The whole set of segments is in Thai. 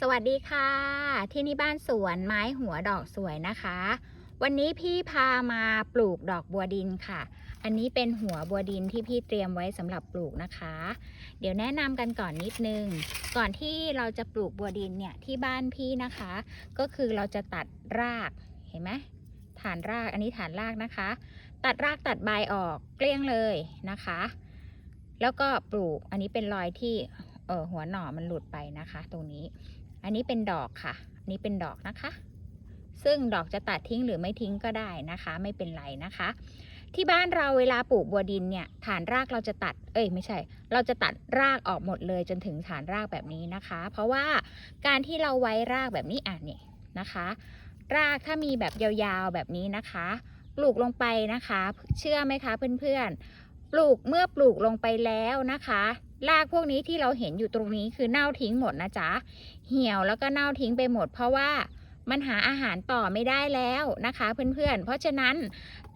สวัสดีค่ะ ที่นี่บ้านสวนไม้หัวดอกสวยนะคะ วันนี้พี่พามาปลูกดอกบัวดินค่ะ อันนี้เป็นหัวบัวดินที่พี่เตรียมไว้สำหรับปลูกนะคะ เดี๋ยวแนะนำกันก่อนนิดนึง ก่อนที่เราจะปลูกบัวดินเนี่ยที่บ้านพี่นะคะ ก็คือเราจะตัดรากเห็นไหมฐานรากอันนี้ฐานรากนะคะ ตัดรากตัดใบออกเกลี้ยงเลยนะคะ แล้วก็ปลูกอันนี้เป็นรอยที่ออหัวหน่อมันหลุดไปนะคะ ตรงนี้ อันนี้เป็นดอกค่ะอันนี้เป็นดอกนะคะ ซึ่งดอกจะตัดทิ้งหรือไม่ทิ้งก็ได้นะคะ ไม่เป็นไรนะคะ ที่บ้านเราเวลาปลูกบัวดินเนี่ยฐานรากเราจะตัด เอ้ยไม่ใช่ เราจะตัดรากออกหมดเลยจนถึงฐานรากแบบนี้นะคะ เพราะว่าการที่เราไว้รากแบบนี้อะนี่นะคะ รากถ้ามีแบบยาวๆแบบนี้นะคะ ปลูกลงไปนะคะ เชื่อไหมคะเพื่อนๆปลูกเมื่อปลูกลงไปแล้วนะคะ รากพวกนี้ที่เราเห็นอยู่ตรงนี้คือเน่าทิ้งหมดนะจ๊ะ เหี่ยวแล้วก็เน่าทิ้งไปหมด เพราะว่ามันหาอาหารต่อไม่ได้แล้วนะคะ เพื่อนๆ เพราะฉะนั้น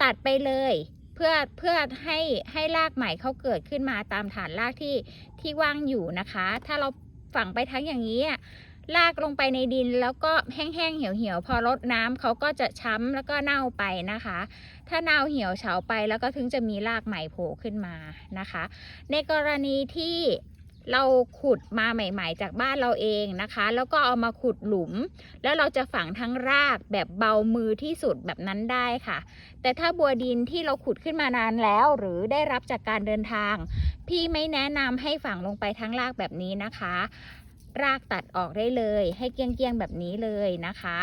ตัดไปเลยเพื่อเพื่อให้ให้รากใหม่เขาเกิดขึ้นมาตามฐานรากที่ที่ว่างอยู่นะคะ ถ้าเราฝังไปทั้งอย่างนี้ อะรากลงไปในดินแล้วก็แห้งๆเหี่ยวๆพอรดน้ำเขาก็จะช้ำแล้วก็เน่าไปนะคะ ถ้าเน่าเหี่ยวเฉาไปแล้วก็ถึงจะมีรากใหม่โผล่ขึ้นมานะคะ ในกรณีที่เราขุดมาใหม่ ๆ จากบ้านเราเองนะคะ แล้วก็เอามาขุดหลุม แล้วเราจะฝังทั้งรากแบบเบามือที่สุดแบบนั้นได้ค่ะ แต่ถ้าบัวดินที่เราขุดขึ้นมานานแล้วหรือได้รับจากการเดินทาง พี่ไม่แนะนำให้ฝังลงไปทั้งรากแบบนี้นะคะ รากตัดออกได้เลย ให้เกลี้ยงๆแบบนี้เลยนะคะ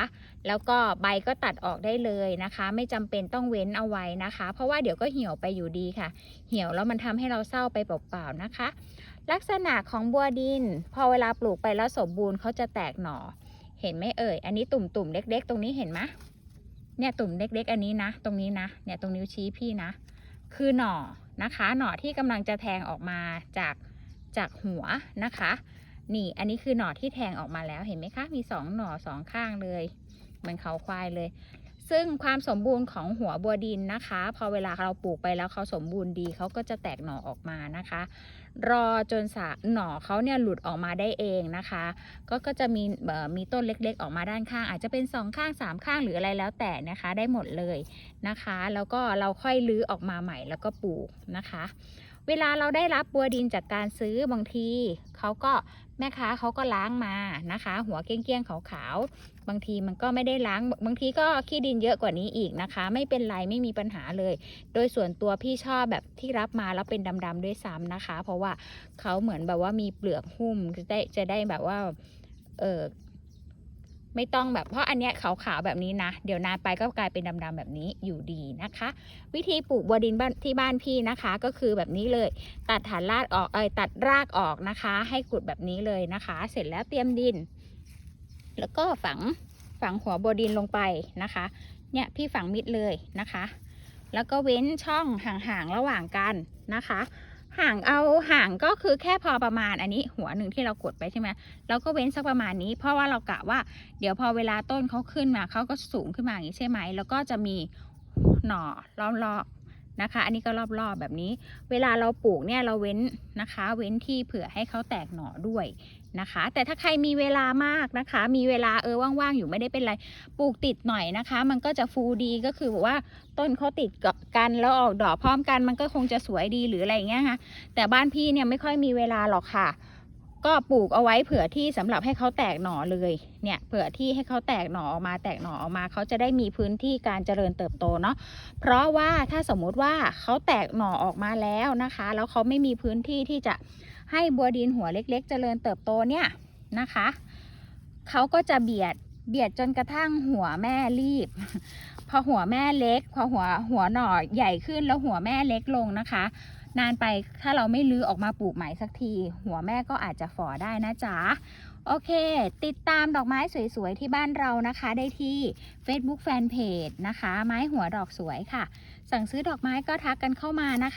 แล้วก็ใบก็ตัดออกได้เลยนะคะ ไม่จำเป็นต้องเว้นเอาไว้นะคะ เพราะว่าเดี๋ยวก็เหี่ยวไปอยู่ดีค่ะ เหี่ยวแล้วมันทำให้เราเศร้าไปเปล่าๆนะคะ ลักษณะของบัวดิน พอเวลาปลูกไปแล้วสมบูรณ์เขาจะแตกหน่อ เห็นไหมเอ่ย อันนี้ตุ่มๆเล็ก ๆ ตรงนี้เห็นไหมเนี่ยตุ่มเล็ก ๆ อันนี้นะ ตรงนี้นะ เนี่ยตรงนิ้วชี้พี่นะ คือหน่อนะคะ หน่อที่กำลังจะแทงออกมาจากจากหัวนะคะ นี่อันนี้คือหน่อที่แทงออกมาแล้วเห็นไหมคะ มีสองหน่อสองข้างเลยเหมือนเขาควายเลย ซึ่งความสมบูรณ์ของหัวบัวดินนะคะ พอเวลาเราปลูกไปแล้วเขาสมบูรณ์ดีเขาก็จะแตกหน่อออกมานะคะ รอจนสาหน่อเขาเนี่ยหลุดออกมาได้เองนะคะ ก็ก็จะมีมีต้นเล็กๆ ออกมาด้านข้าง อาจจะเป็นสองข้างสามข้างหรืออะไรแล้วแต่นะคะได้หมดเลยนะคะ แล้วก็เราค่อยลื้อออกมาใหม่แล้วก็ปลูกนะคะ เวลาเราได้รับบัวดินจากการซื้อบางทีเขาก็แม่ค้าเขาก็ล้างมานะคะ หัวเกี้ยงๆขาวๆบางทีมันก็ไม่ได้ล้างบางทีก็ขี้ดินเยอะกว่านี้อีกนะคะ ไม่เป็นไรไม่มีปัญหาเลย โดยส่วนตัวพี่ชอบแบบที่รับมาแล้วเป็นดำๆด้วยซ้ำนะคะ เพราะว่าเขาเหมือนแบบว่ามีเปลือกหุ้มจะได้จะได้แบบว่าเออ ไม่ต้องแบบเพราะอันเนี้ยขาวๆแบบนี้นะ เดี๋ยวนานไปก็กลายเป็นดำๆแบบนี้อยู่ดีนะคะ วิธีปลูกบัวดินที่บ้านพี่นะคะ ก็คือแบบนี้เลย ตัดฐานรากออกเอยตัดรากออกนะคะ ให้ขุดแบบนี้เลยนะคะ เสร็จแล้วเตรียมดิน แล้วก็ฝังฝังหัวบัวดินลงไปนะคะ เนี่ยพี่ฝังมิดเลยนะคะ แล้วก็เว้นช่องห่างๆระหว่างกันนะคะ ห่างเอาห่างก็คือแค่พอประมาณอันนี้หัวหนึ่งที่เรากดไปใช่ไหมเราก็เว้นสักประมาณนี้ เพราะว่าเรากะว่า เดี๋ยวพอเวลาต้นเขาขึ้นมาเขาก็สูงขึ้นมาอย่างนี้ใช่ไหมแล้วก็จะมีหน่อรอบๆนะคะ อันนี้ก็รอบๆแบบนี้ เวลาเราปลูกเนี่ยเราเว้นนะคะ เว้นที่เผื่อให้เขาแตกหน่อด้วย นะคะ แต่ถ้าใครมีเวลามากนะคะ มีเวลาเออว่างๆอยู่ไม่ได้เป็นไรปลูกติดหน่อยนะคะ มันก็จะฟูดีก็คือแบบว่าต้นเขาติดกันแล้วออกดอกพร้อมกัน มันก็คงจะสวยดีหรืออะไรอย่างเงี้ยค่ะแต่บ้านพี่เนี่ยไม่ค่อยมีเวลาหรอกค่ะ ก็ปลูกเอาไว้เผื่อที่สำหรับให้เขาแตกหน่อเลยเนี่ยเผื่อที่ให้เขาแตกหน่อออกมาแตกหน่อออกมาเขาจะได้มีพื้นที่การเจริญเติบโตเนาะเพราะว่าถ้าสมมุติว่าเขาแตกหน่อออกมาแล้วนะคะ แล้วเขาไม่มีพื้นที่ที่จะ ให้บัวดินหัวเล็กๆ เจริญเติบโตเนี่ยนะคะเขาก็จะเบียดเบียดจนกระทั่งหัวแม่รีบ พอหัวแม่เล็ก พอหัวหัวหน่อใหญ่ขึ้นแล้วหัวแม่เล็กลงนะคะ นานไปถ้าเราไม่ลื้อออกมาปลูกใหม่สักที หัวแม่ก็อาจจะฝ่อได้นะจ๊ะโอเค ติดตามดอกไม้สวยๆ ที่บ้านเรานะคะ ได้ที่ Facebook Fanpage นะคะ ไม้หัวดอกสวยค่ะ สั่งซื้อดอกไม้ก็ทักกันเข้ามานะคะ